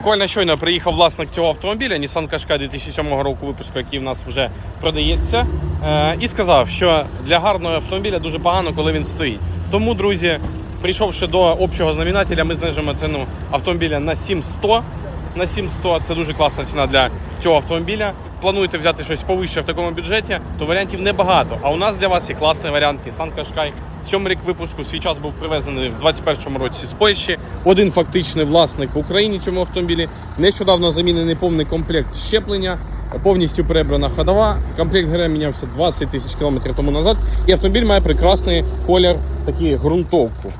Буквально щойно приїхав власник цього автомобіля Nissan Qashqai 2007 року випуску, який в нас вже продається, е, і сказав, що для гарного автомобіля дуже погано, коли він стоїть. Тому, друзі, прийшовши до общого знаменателя, ми знижимо ціну автомобіля на 7100. На 7100 це дуже класна ціна для цього автомобіля. Плануєте взяти щось повище в такому бюджеті, то варіантів небагато. А у нас для вас є класний варіант Nissan Qashqai. Сьомий рік випуску свій час був привезений в 2021 році з Польщі. Один фактичний власник в Україні цьому автомобілі. Нещодавно замінений повний комплект щеплення, повністю перебрана ходова. Комплект ГРМ мінявся 20 тисяч кілометрів тому назад. І автомобіль має прекрасний колір, такий ґрунтовку.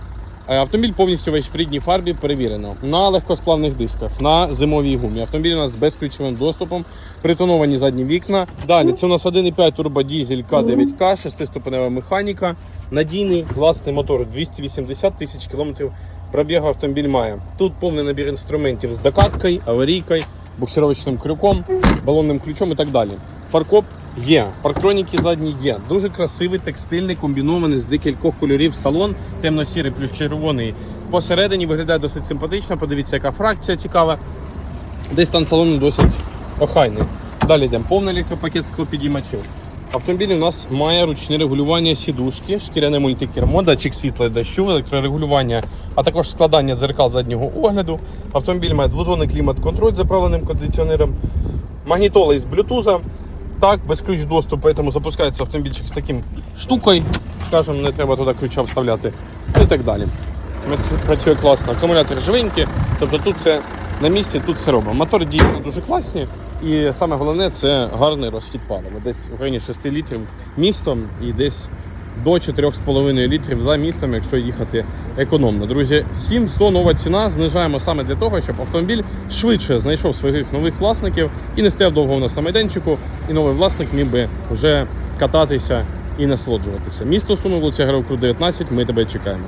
Е, Автомобіль повністю весь в рідній фарбі перевірено на легкосплавних дисках, на зимовій гумі. Автомобіль у нас з безключовим доступом, притоновані задні вікна. Далі це у нас 1,5 турбодізель К9К, 6-ступенева механіка, надійний власний мотор 280 тисяч кілометрів пробігу автомобіль має. Тут повний набір інструментів з докаткою, аварійкою, буксировочним крюком, балонним ключом і так далі. Фаркоп є, парктроніки задні є. Дуже красивий текстильний, комбінований з декількох кольорів салон, темно-сірий плюс червоний. Посередині виглядає досить симпатично. Подивіться, яка фракція цікава. Десь там салон досить охайний. Далі йдемо. Повний електропакет склопідіймачів. Автомобіль у нас має ручне регулювання сідушки, шкіряне мультикермо, датчик світла і дощу, електрорегулювання, а також складання дзеркал заднього огляду. Автомобіль має двозонний клімат-контроль з заправленим кондиціонером, магнітола із блютуза. Так, без ключ доступу, тому запускається автомобільчик з таким штукою, скажімо, не треба туди ключа вставляти і так далі. Працює класно. Акумулятор живенький, тобто тут все на місці, тут все робимо. Мотори дійсно дуже класні. І саме головне це гарний розхід палива. Десь в районі 6 літрів містом і десь до 4,5 літрів за містом, якщо їхати економно. Друзі, 7100 нова ціна. Знижаємо саме для того, щоб автомобіль швидше знайшов своїх нових власників і не стояв довго на майданчику. І новий власник міг би вже кататися і насолоджуватися. Місто Суми, вулиця Героїв Крут 19. Ми тебе чекаємо.